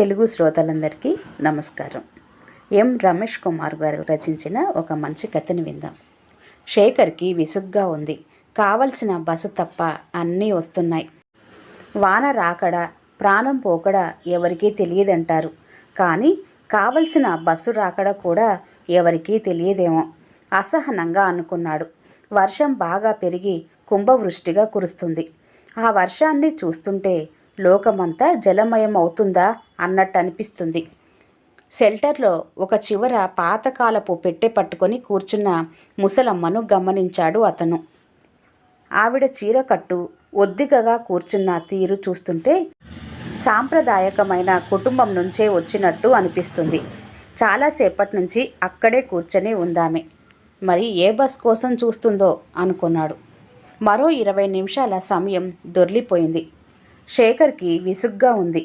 తెలుగు శ్రోతలందరికీ నమస్కారం. ఎం రమేష్ కుమార్ గారు రచించిన ఒక మంచి కథని విందాం. శేఖర్కి విసుగ్గా ఉంది. కావలసిన బస్సు తప్ప అన్నీ వస్తున్నాయి. వాన రాకడ ప్రాణం పోకడ ఎవరికీ తెలియదంటారు. కానీ కావలసిన బస్సు రాకడ కూడా ఎవరికీ తెలియదేమో. అసహనంగా అనుకున్నాడు. వర్షం బాగా పెరిగి కుంభవృష్టిగా కురుస్తుంది. ఆ వర్షాన్ని చూస్తుంటే లోకమంతా జలమయం అవుతుందా అన్నట్టు అనిపిస్తుంది. షెల్టర్లో ఒక చివర పాతకాలపు పెట్టె పట్టుకొని కూర్చున్న ముసలమ్మను గమనించాడు అతను. ఆవిడ చీరకట్టు ఒద్దికగా కూర్చున్న తీరు చూస్తుంటే సాంప్రదాయకమైన కుటుంబం నుంచే వచ్చినట్టు అనిపిస్తుంది. చాలాసేపటి నుంచి అక్కడే కూర్చొని ఉందామె. మరి ఏ బస్ కోసం చూస్తుందో అనుకున్నాడు. మరో ఇరవై నిమిషాల సమయం దొర్లిపోయింది. శేఖర్కి విసుగ్గా ఉంది.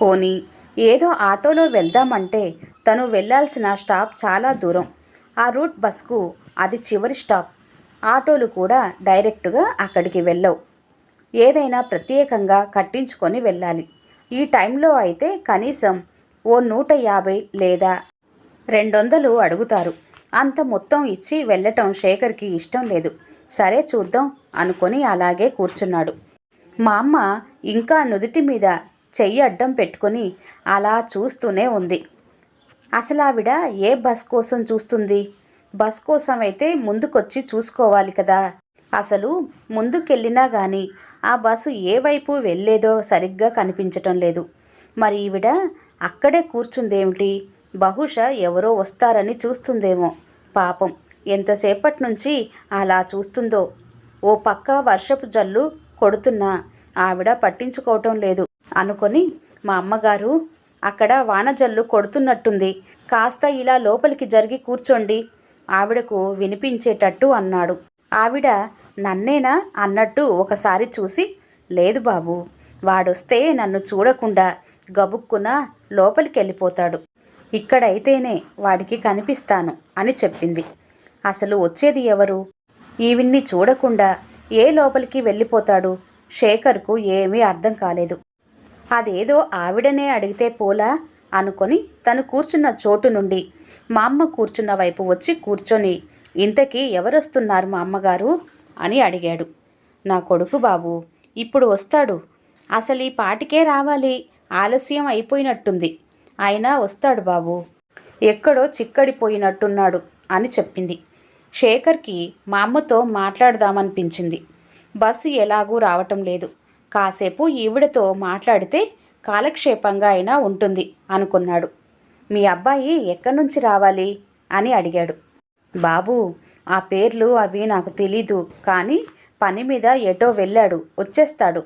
పోనీ ఏదో ఆటోలో వెళ్దామంటే తను వెళ్ళాల్సిన స్టాప్ చాలా దూరం. ఆ రూట్ బస్కు అది చివరి స్టాప్. ఆటోలు కూడా డైరెక్టుగా అక్కడికి వెళ్ళవు. ఏదైనా ప్రత్యేకంగా కట్టించుకొని వెళ్ళాలి. ఈ టైంలో అయితే కనీసం ఓ నూట యాభై లేదా రెండొందలు అడుగుతారు. అంత మొత్తం ఇచ్చి వెళ్ళటం శేఖర్కి ఇష్టం లేదు. సరే చూద్దాం అనుకొని అలాగే కూర్చున్నాడు. మా అమ్మ ఇంకా నుదుటి మీద చెయ్యి అడ్డం పెట్టుకొని అలా చూస్తూనే ఉంది. అసలు ఆవిడ ఏ బస్ కోసం చూస్తుంది? బస్ కోసం అయితే ముందుకొచ్చి చూసుకోవాలి కదా. అసలు ముందుకెళ్ళినా కానీ ఆ బస్సు ఏ వైపు వెళ్ళేదో సరిగ్గా కనిపించటం లేదు. మరి ఈవిడ అక్కడే కూర్చుందేమిటి? బహుశా ఎవరో వస్తారని చూస్తుందేమో. పాపం ఎంతసేపటి నుంచి అలా చూస్తుందో. ఓ పక్క వర్షపు జల్లు కొడుతున్నా. ఆవిడ పట్టించుకోవటం లేదు. అనుకొని మా అమ్మగారు అక్కడ వానజల్లు కొడుతున్నట్టుంది. కాస్త ఇలా లోపలికి జరిగి కూర్చోండి. ఆవిడకు వినిపించేటట్టు అన్నాడు. ఆవిడ నన్నేనా అన్నట్టు ఒకసారి చూసి లేదు బాబు వాడొస్తే నన్ను చూడకుండా గబుక్కున లోపలికి వెళ్ళిపోతాడు ఇక్కడైతేనే వాడికి కనిపిస్తాను అని చెప్పింది. అసలు వచ్చేది ఎవరు? ఈవిన్ని చూడకుండా ఏ లోపలికి వెళ్ళిపోతాడు? శేఖర్కు ఏమీ అర్థం కాలేదు. అదేదో ఆవిడనే అడిగితే పోలా అనుకొని తను కూర్చున్న చోటు నుండి మా అమ్మ కూర్చున్న వైపు వచ్చి కూర్చొని ఇంతకీ ఎవరొస్తున్నారు మా అమ్మగారు? అని అడిగాడు. నా కొడుకు బాబు ఇప్పుడు వస్తాడు. అసలు ఈ పాటికే రావాలి. ఆలస్యం అయిపోయినట్టుంది. అయినా వస్తాడు బాబు. ఎక్కడో చిక్కడిపోయినట్టున్నాడు అని చెప్పింది. శేఖర్కి మా అమ్మతో మాట్లాడదామనిపించింది. బస్సు ఎలాగూ రావటం లేదు. కాసేపు ఈవిడతో మాట్లాడితే కాలక్షేపంగా అయినా ఉంటుంది అనుకున్నాడు. మీ అబ్బాయి ఎక్కడి నుంచి రావాలి? అని అడిగాడు. బాబు ఆ పేర్లు అవి నాకు తెలీదు కానీ పని మీద ఎటో వెళ్ళాడు వచ్చేస్తాడు.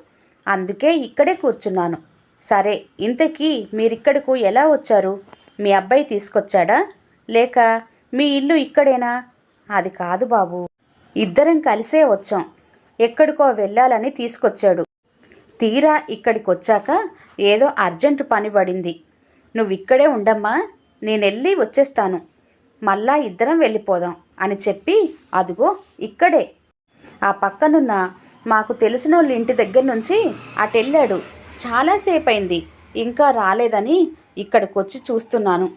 అందుకే ఇక్కడే కూర్చున్నాను. సరే ఇంతకీ మీరిక్కడకు ఎలా వచ్చారు? మీ అబ్బాయి తీసుకొచ్చాడా? లేక మీ ఇల్లు ఇక్కడేనా? అది కాదు బాబు ఇద్దరం కలిసే వచ్చాం. ఎక్కడికో వెళ్ళాలని తీసుకొచ్చాడు. తీరా ఇక్కడికి వచ్చాక ఏదో అర్జెంటు పని పడింది. నువ్వు ఇక్కడే ఉండమ్మా నేనెళ్ళి వచ్చేస్తాను. మళ్ళా ఇద్దరం వెళ్ళిపోదాం అని చెప్పి అదిగో ఇక్కడే. ఆ పక్కనున్న మాకు తెలిసిన వాళ్ళ ఇంటి దగ్గర నుంచి అటెళ్ళాడు. చాలాసేపు అయింది ఇంకా రాలేదని ఇక్కడికి వచ్చి చూస్తున్నాను.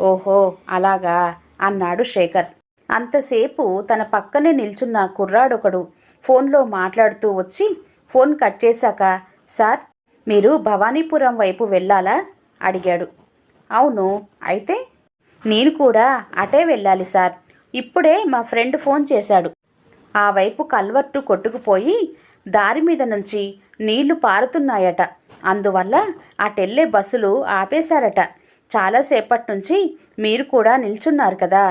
ఓహో అలాగా అన్నాడు శేఖర్. అంతసేపు తన పక్కనే నిల్చున్న కుర్రాడొకడు ఫోన్లో మాట్లాడుతూ వచ్చి ఫోన్ కట్ చేశాక సార్ మీరు భవానీపురం వైపు వెళ్ళాలా? అడిగాడు. అవును అయితే? నేను కూడా అటే వెళ్ళాలి సార్. ఇప్పుడే మా ఫ్రెండ్ ఫోన్ చేశాడు. ఆ వైపు కల్వర్టు కొట్టుకుపోయి దారి మీద నుంచి నీళ్ళు పారుతున్నాయట. అందువల్ల అటెళ్ళే బస్సులు ఆపేశారట. చాలాసేపటి నుంచి మీరు కూడా నిల్చున్నారు కదా.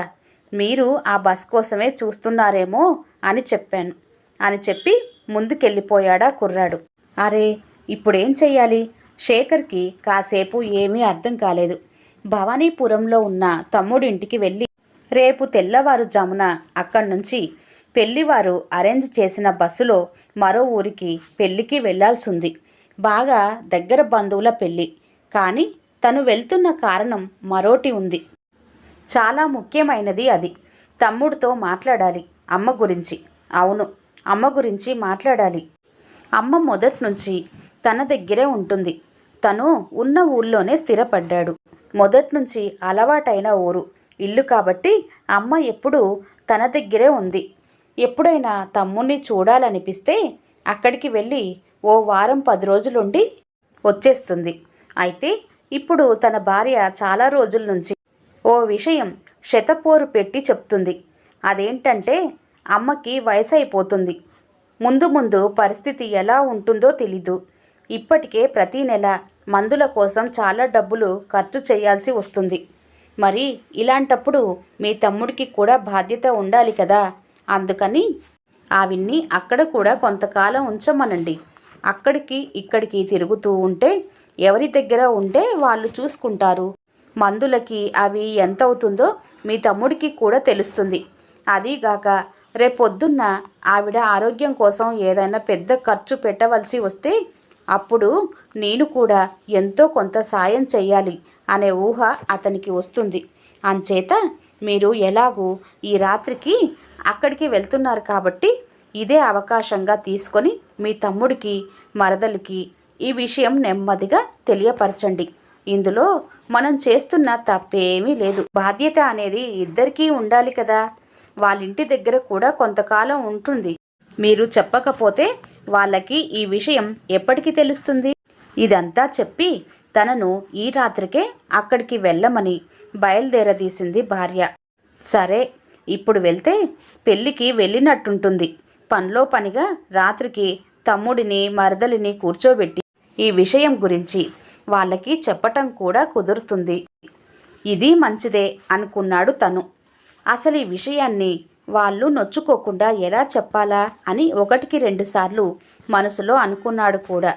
మీరు ఆ బస్ కోసమే చూస్తున్నారేమో అని చెప్పాను. అని చెప్పి ముందుకెళ్ళిపోయాడా కుర్రాడు. అరే ఇప్పుడేం చెయ్యాలి? శేఖర్కి కాసేపు ఏమీ అర్థం కాలేదు. భవానీపురంలో ఉన్న తమ్ముడింటికి వెళ్ళి రేపు తెల్లవారుజామున అక్కడి నుంచి పెళ్ళివారు అరేంజ్ చేసిన బస్సులో మరో ఊరికి పెళ్ళికి వెళ్ళాల్సింది బాగా దగ్గర బంధువుల పెళ్ళి కానీ తను వెళ్తున్న కారణం మరోటి ఉంది. చాలా ముఖ్యమైనది అది. తమ్ముడితో మాట్లాడాలి అమ్మ గురించి. అవును అమ్మ గురించి మాట్లాడాలి. అమ్మ మొదటి నుంచి తన దగ్గరే ఉంటుంది. తను ఉన్న ఊళ్ళోనే స్థిరపడ్డాడు. మొదట్నుంచి అలవాటైన ఊరు. ఇల్లు కాబట్టి అమ్మ ఎప్పుడూ తన దగ్గరే ఉంది. ఎప్పుడైనా తమ్ముణ్ణి చూడాలనిపిస్తే అక్కడికి వెళ్ళి ఓ వారం పది రోజులుండి వచ్చేస్తుంది. అయితే ఇప్పుడు తన భార్య చాలా రోజుల నుంచి ఓ విషయం శతపోరు పెట్టి చెప్తుంది. అదేంటంటే అమ్మకి వయసు అయిపోతుంది ముందు ముందు పరిస్థితి ఎలా ఉంటుందో తెలీదు. ఇప్పటికే ప్రతి నెల మందుల కోసం చాలా డబ్బులు ఖర్చు చేయాల్సి వస్తుంది. మరి ఇలాంటప్పుడు మీ తమ్ముడికి కూడా బాధ్యత ఉండాలి కదా? అందుకని ఆవిన్ని అక్కడ కూడా కొంతకాలం ఉంచమనండి. అక్కడికి ఇక్కడికి తిరుగుతూ ఉంటే ఎవరి దగ్గర ఉంటే వాళ్ళు చూసుకుంటారు. మందులకి అవి ఎంత అవుతుందో మీ తమ్ముడికి కూడా తెలుస్తుంది. అదీగాక రేపొద్దున్న ఆవిడ ఆరోగ్యం కోసం ఏదైనా పెద్ద ఖర్చు పెట్టవలసి వస్తే అప్పుడు నేను కూడా ఎంతో కొంత సాయం చెయ్యాలి అనే ఊహ అతనికి వస్తుంది. అంచేత మీరు ఎలాగూ ఈ రాత్రికి అక్కడికి వెళ్తున్నారు కాబట్టి ఇదే అవకాశంగా తీసుకొని మీ తమ్ముడికి మరదలికి ఈ విషయం నెమ్మదిగా తెలియపరచండి. ఇందులో మనం చేస్తున్న తప్పేమీ లేదు. బాధ్యత అనేది ఇద్దరికీ ఉండాలి కదా. వాళ్ళింటి దగ్గర కూడా కొంతకాలం ఉంటుంది. మీరు చెప్పకపోతే వాళ్ళకి ఈ విషయం ఎప్పటికి తెలుస్తుంది? ఇదంతా చెప్పి తనను ఈ రాత్రికే అక్కడికి వెళ్ళమని బయలుదేరదీసింది భార్య. సరే ఇప్పుడు వెళ్తే పెళ్ళికి వెళ్ళినట్టుంటుంది. పనిలో పనిగా రాత్రికి తమ్ముడిని మరదలిని కూర్చోబెట్టి ఈ విషయం గురించి వాళ్ళకి చెప్పటం కూడా కుదురుతుంది. ఇది మంచిదే అనుకున్నాడు తను. అసలు ఈ విషయాన్ని వాళ్ళు నొచ్చుకోకుండా ఎలా చెప్పాలా అని ఒకటికి రెండుసార్లు మనసులో అనుకున్నాడు కూడా.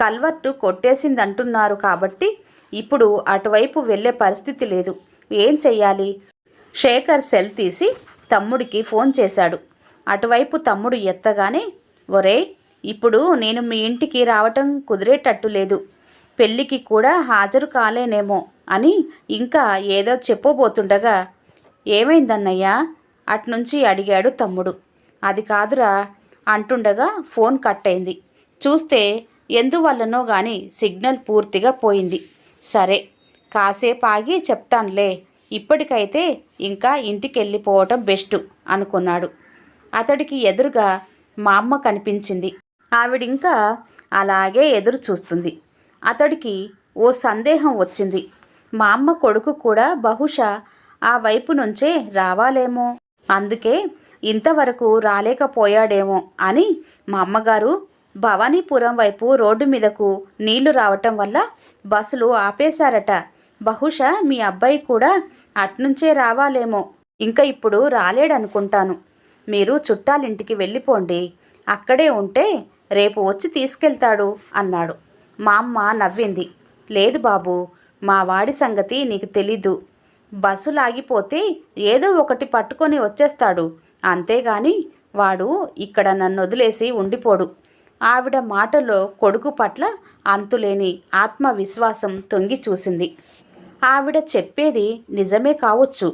కల్వర్టు కొట్టేసిందంటున్నారు కాబట్టి ఇప్పుడు అటువైపు వెళ్ళే పరిస్థితి లేదు. ఏం చెయ్యాలి? శేఖర్ సెల్ తీసి తమ్ముడికి ఫోన్ చేశాడు. అటువైపు తమ్ముడు ఎత్తగానే ఒరే ఇప్పుడు నేను మీ ఇంటికి రావటం కుదిరేటట్టు లేదు. పెళ్ళికి కూడా హాజరు కాలేనేమో అని ఇంకా ఏదో చెప్పబోతుండగా ఏమైందన్నయ్యా? అట్నుంచి అడిగాడు తమ్ముడు. అది కాదురా అంటుండగా ఫోన్ కట్ అయింది చూస్తే ఎందువల్లనో గాని సిగ్నల్ పూర్తిగా పోయింది. సరే కాసేపు ఆగి చెప్తానులే ఇప్పటికైతే ఇంకా ఇంటికి వెళ్ళిపోవటం బెస్ట్ అనుకున్నాడు. అతడికి ఎదురుగా మా అమ్మ కనిపించింది. ఆవిడింకా అలాగే ఎదురు చూస్తుంది అతడికి ఓ సందేహం వచ్చింది. మా అమ్మ కొడుకు కూడా బహుశా ఆ వైపు నుంచే రావాలేమో అందుకే ఇంతవరకు రాలేకపోయాడేమో అని మా అమ్మగారు భవానీపురం వైపు రోడ్డు మీదకు నీళ్ళు రావటం వల్ల బస్సులు ఆపేశారట. బహుశా మీ అబ్బాయి కూడా అట్నుంచే రావాలేమో. ఇంకా ఇప్పుడు రాలేడనుకుంటాను. మీరు చుట్టాలింటికి వెళ్ళిపోండి. అక్కడే ఉంటే రేపు వచ్చి తీసుకెళ్తాడు అన్నాడు. మా అమ్మ నవ్వింది. లేదు బాబు మా వాడి సంగతి నీకు తెలీదు. బస్సు లాగిపోతే ఏదో ఒకటి పట్టుకొని వచ్చేస్తాడు. అంతేగాని వాడు ఇక్కడ నన్ను వదిలేసి ఉండిపోడు. ఆవిడ మాటలో కొడుకు పట్ల అంతులేని ఆత్మవిశ్వాసం తొంగి చూసింది. ఆవిడ చెప్పేది నిజమే కావచ్చు.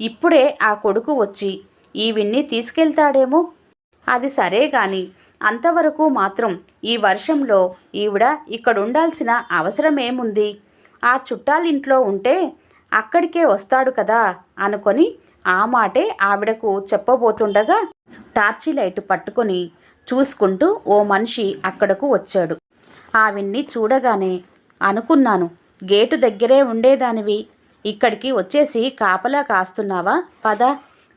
ఇప్పుడే ఆ కొడుకు వచ్చి ఈవిన్ని తీసుకెళ్తాడేమో? అది సరే గాని అంతవరకు మాత్రం ఈ వర్షంలో ఈవిడ ఇక్కడుండాల్సిన అవసరమేముంది? ఆ చుట్టాలింట్లో ఉంటే అక్కడికే వస్తాడు కదా అనుకొని ఆ మాటే ఆవిడకు చెప్పబోతుండగా టార్చి లైట్ పట్టుకొని చూసుకుంటూ ఓ మనిషి అక్కడకు వచ్చాడు. ఆవిడ్ని చూడగానే అనుకున్నాను గేటు దగ్గరే ఉండేదానివి. ఇక్కడికి వచ్చేసి కాపలా కాస్తున్నావా? పద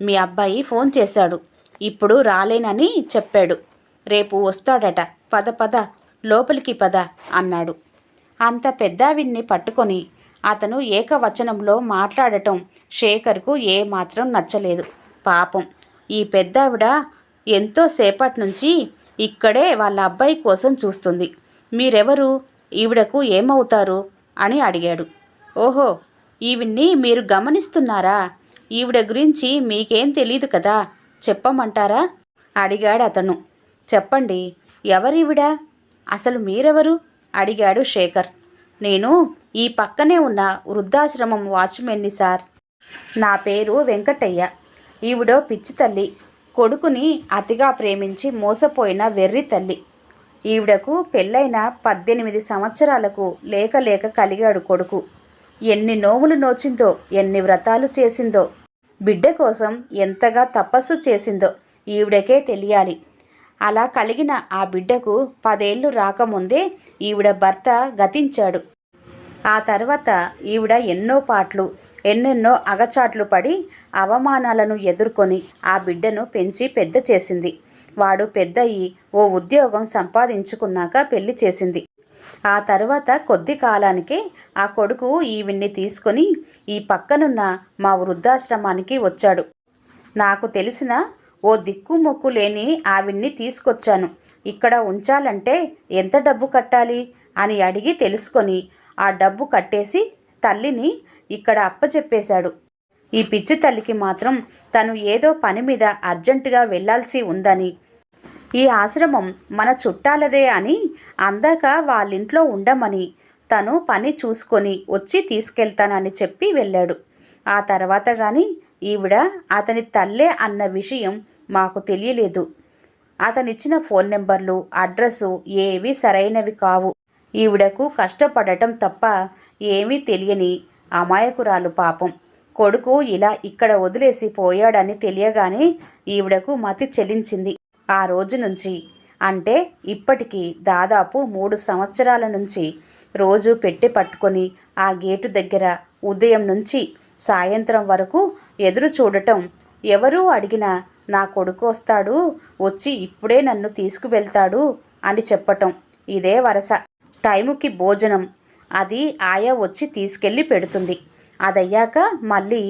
మీ అబ్బాయి ఫోన్ చేశాడు. ఇప్పుడు రాలేనని చెప్పాడు. రేపు వస్తాడట. పద పద లోపలికి పద అన్నాడు. అంత పెద్దావిడ్ని పట్టుకొని అతను ఏకవచనంలో మాట్లాడటం శేఖర్కు ఏమాత్రం నచ్చలేదు. పాపం. ఈ పెద్దావిడ ఎంతోసేపటి నుంచి ఇక్కడే వాళ్ళ అబ్బాయి కోసం చూస్తుంది. మీరెవరు? ఈవిడకు ఏమవుతారు? అని అడిగాడు. ఓహో ఈవిడ్ని మీరు గమనిస్తున్నారా? ఈవిడ గురించి మీకేం తెలీదు కదా? చెప్పమంటారా? అడిగాడు అతను. చెప్పండి ఎవరివిడ? అసలు మీరెవరు? అడిగాడు శేఖర్. నేను ఈ పక్కనే ఉన్న వృద్ధాశ్రమం వాచ్మెన్ని సార్. నా పేరు వెంకటయ్య. ఈవిడో పిచ్చి తల్లి. కొడుకుని అతిగా ప్రేమించి మోసపోయిన వెర్రి తల్లి. ఈవిడకు పెళ్ళైన పద్దెనిమిది సంవత్సరాలకు లేక లేక కలిగాడు కొడుకు. ఎన్ని నోములు నోచిందో ఎన్ని వ్రతాలు చేసిందో బిడ్డ కోసం ఎంతగా తపస్సు చేసిందో ఈవిడకే తెలియాలి. అలా కలిగిన ఆ బిడ్డకు పదేళ్ళు రాకముందే ఈవిడ భర్త గతించాడు. ఆ తర్వాత ఈవిడ ఎన్నో పాటలు ఎన్నెన్నో అగచాట్లు పడి అవమానాలను ఎదుర్కొని ఆ బిడ్డను పెంచి పెద్ద చేసింది. వాడు పెద్దయి ఓ ఉద్యోగం సంపాదించుకున్నాక పెళ్ళి చేసింది. ఆ తర్వాత కొద్ది కాలానికే ఆ కొడుకు ఈవిడ్ని తీసుకొని ఈ పక్కనున్న మా వృద్ధాశ్రమానికి వచ్చాడు. నాకు తెలిసిన ఓ దిక్కుమొక్కు లేని ఆవిడ్ని తీసుకొచ్చాను. ఇక్కడ ఉంచాలంటే ఎంత డబ్బు కట్టాలి? అని అడిగి తెలుసుకొని ఆ డబ్బు కట్టేసి తల్లిని ఇక్కడ అప్పచెప్పేశాడు ఈ పిచ్చి తల్లికి మాత్రం తను ఏదో పని మీద అర్జెంటుగా వెళ్ళాల్సి ఉందని. ఈ ఆశ్రమం మన చుట్టాలదే అని అందాక వాళ్ళింట్లో ఉండమని తను పని చూసుకొని వచ్చి తీసుకెళ్తానని చెప్పి వెళ్ళాడు. ఆ తర్వాత కానీ ఈవిడ అతని తల్లే అన్న విషయం మాకు తెలియలేదు. అతనిచ్చిన ఫోన్ నెంబర్లు అడ్రస్సు ఏవి సరైనవి కావు. ఈవిడకు కష్టపడటం తప్ప ఏమీ తెలియని అమాయకురాలు పాపం. కొడుకు ఇలా ఇక్కడ వదిలేసి పోయాడని తెలియగానే ఈవిడకు మతి చెలించింది. ఆ రోజు నుంచి అంటే ఇప్పటికీ దాదాపు మూడు సంవత్సరాల నుంచి రోజు పెట్టి పట్టుకొని ఆ గేటు దగ్గర ఉదయం నుంచి సాయంత్రం వరకు ఎదురు చూడటం ఎవరూ అడిగినా నా కొడుకు వస్తాడు వచ్చి ఇప్పుడే నన్ను తీసుకువెళ్తాడు అని చెప్పటం ఇదే వరస. టైముకి భోజనం. అది ఆయా వచ్చి తీసుకెళ్ళి పెడుతుంది. అదయ్యాక మళ్ళీ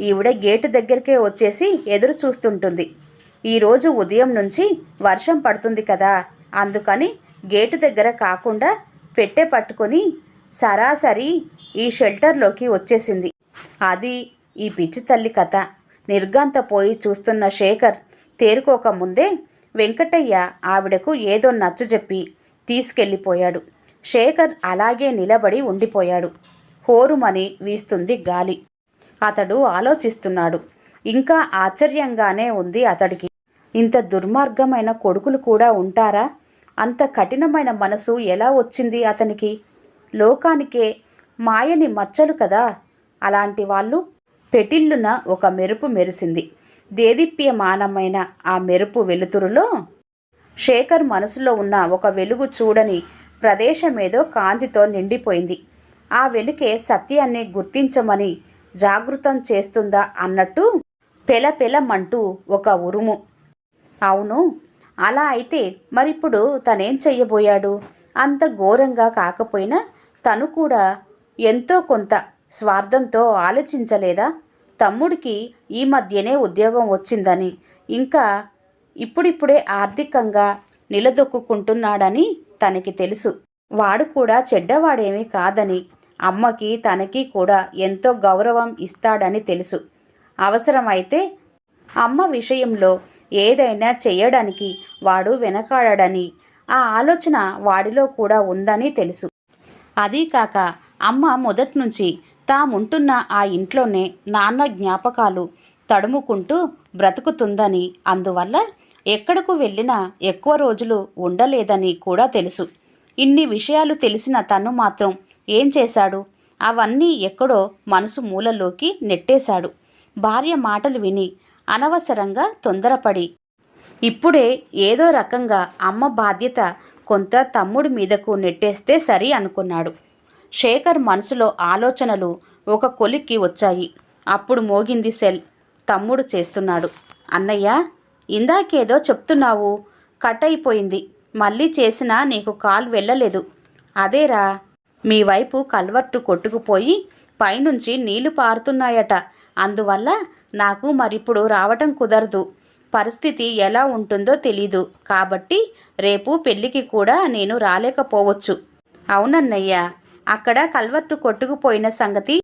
ఈవిడ గేటు దగ్గరికే వచ్చేసి ఎదురు చూస్తుంటుంది. ఈరోజు ఉదయం నుంచి వర్షం పడుతుంది కదా అందుకని గేటు దగ్గర కాకుండా పెట్టె పట్టుకొని సరాసరి ఈ షెల్టర్లోకి వచ్చేసింది. అది ఈ పిచ్చి తల్లి కథ. నిర్గాంతపోయి చూస్తున్న శేఖర్ తేరుకోకముందే వెంకటయ్య ఆవిడకు ఏదో నచ్చజెప్పి తీసుకెళ్ళిపోయాడు. శేఖర్ అలాగే నిలబడి ఉండిపోయాడు. హోరుమని వీస్తుంది గాలి. అతడు ఆలోచిస్తున్నాడు. ఇంకా ఆశ్చర్యంగానే ఉంది అతడికి. ఇంత దుర్మార్గమైన కొడుకులు కూడా ఉంటారా? అంత కఠినమైన మనసు ఎలా వచ్చింది అతనికి? లోకానికే మాయని మచ్చలు కదా? అలాంటి వాళ్ళు పెటిల్లున ఒక మెరుపు మెరిసింది. దేదీప్యమానమైన ఆ మెరుపు వెలుతురులో శేఖర్ మనసులో ఉన్న ఒక వెలుగు చూడని ప్రదేశమేదో కాంతితో నిండిపోయింది. ఆ వెనుకే సత్యాన్ని గుర్తించమని జాగృతం చేస్తుందా అన్నట్టు పెలపెలమంటూ ఒక ఉరుము. అవును అలా అయితే మరిప్పుడు తనేం చెయ్యబోయాడు? అంత ఘోరంగా కాకపోయినా తను కూడా ఎంతో కొంత స్వార్థంతో ఆలోచించలేదా? తమ్ముడికి ఈ మధ్యనే ఉద్యోగం వచ్చిందని ఇంకా ఇప్పుడిప్పుడే ఆర్థికంగా నిలదొక్కుంటున్నాడని తనకి తెలుసు. వాడు కూడా చెడ్డవాడేమీ కాదని అమ్మకి తనకి కూడా ఎంతో గౌరవం ఇస్తాడని తెలుసు. అవసరమైతే అమ్మ విషయంలో ఏదైనా చేయడానికి వాడు వెనకాడని ఆ ఆలోచన వాడిలో కూడా ఉందని తెలుసు. అదీ కాక అమ్మ మొదట్నుంచి తాముంటున్న ఆ ఇంట్లోనే నాన్న జ్ఞాపకాలు తడుముకుంటూ బ్రతుకుతుందని అందువల్ల ఎక్కడకు వెళ్ళినా ఎక్కువ రోజులు ఉండలేదని కూడా తెలుసు. ఇన్ని విషయాలు తెలిసిన తను మాత్రం ఏం చేశాడు? అవన్నీ ఎక్కడో మనసు మూలలోకి నెట్టేశాడు. భార్య మాటలు విని అనవసరంగా తొందరపడి ఇప్పుడే ఏదో రకంగా అమ్మ బాధ్యత కొంత తమ్ముడి మీదకు నెట్టేస్తే సరి అనుకున్నాడు. శేఖర్ మనసులో ఆలోచనలు ఒక కొలిక్కి వచ్చాయి. అప్పుడు మోగింది సెల్. తమ్ముడు చేస్తున్నాడు. అన్నయ్య ఇందాకేదో చెప్తున్నావు. కట్ అయిపోయింది మళ్ళీ చేసినా నీకు కాల్ వెళ్ళలేదు. అదేరా. మీ వైపు కల్వర్టు కొట్టుకుపోయి పైనుంచి నీళ్ళు పారుతున్నాయట. అందువల్ల నాకు మరిప్పుడు రావటం కుదరదు. పరిస్థితి ఎలా ఉంటుందో తెలీదు. కాబట్టి రేపు పెళ్ళికి కూడా నేను రాలేకపోవచ్చు. అవునన్నయ్య. అక్కడ కల్వర్టు కొట్టుకుపోయిన సంగతి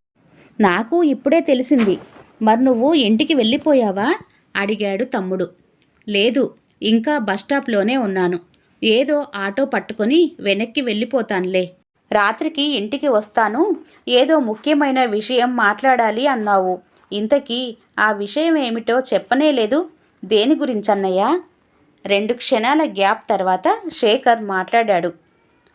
నాకు ఇప్పుడే తెలిసింది. మరి నువ్వు ఇంటికి వెళ్ళిపోయావా? అడిగాడు తమ్ముడు. లేదు ఇంకా బస్టాప్లోనే ఉన్నాను. ఏదో ఆటో పట్టుకొని వెనక్కి వెళ్ళిపోతానులే. రాత్రికి ఇంటికి వస్తాను. ఏదో ముఖ్యమైన విషయం మాట్లాడాలి అన్నావు. ఇంతకీ ఆ విషయం ఏమిటో చెప్పనే లేదు. దేని గురించన్నయ్యా? రెండు క్షణాల గ్యాప్ తర్వాత శేఖర్ మాట్లాడాడు.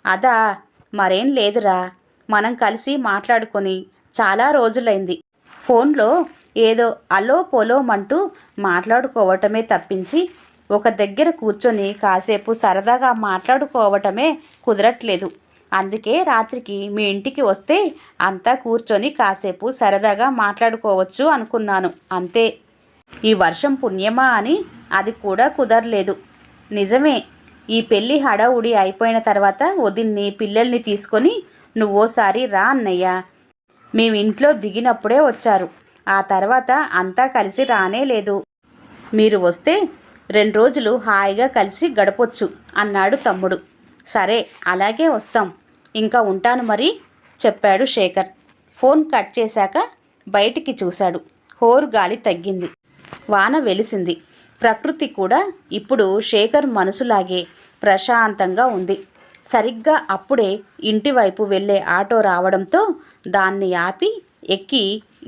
అదా మరేం లేదురా. మనం కలిసి మాట్లాడుకొని చాలా రోజులైంది. ఫోన్లో ఏదో అలో పొలోమంటూ మాట్లాడుకోవటమే తప్పించి ఒక దగ్గర కూర్చొని కాసేపు సరదాగా మాట్లాడుకోవటమే కుదరట్లేదు. అందుకే రాత్రికి మీ ఇంటికి వస్తే అంతా కూర్చొని కాసేపు సరదాగా మాట్లాడుకోవచ్చు అనుకున్నాను. అంతే. ఈ వర్షం పుణ్యమా అని అది కూడా కుదరలేదు. నిజమే. ఈ పెళ్ళి హడావుడి అయిపోయిన తర్వాత వదిన్ని పిల్లల్ని తీసుకొని నువ్వోసారి రా అన్నయ్య. మేము ఇంట్లో దిగినప్పుడే వచ్చారు. ఆ తర్వాత అంతా కలిసి రానే లేదు. మీరు వస్తే రెండు రోజులు హాయిగా కలిసి గడపొచ్చు అన్నాడు తమ్ముడు. సరే అలాగే వస్తాం. ఇంకా ఉంటాను మరి చెప్పాడు శేఖర్. ఫోన్ కట్ చేశాక బయటికి చూశాడు. హోరు గాలి తగ్గింది. వాన వెలిసింది. ప్రకృతి కూడా ఇప్పుడు శేఖర్ మనసులాగే ప్రశాంతంగా ఉంది. సరిగ్గా అప్పుడే ఇంటివైపు వెళ్ళే ఆటో రావడంతో దాన్ని ఆపి ఎక్కి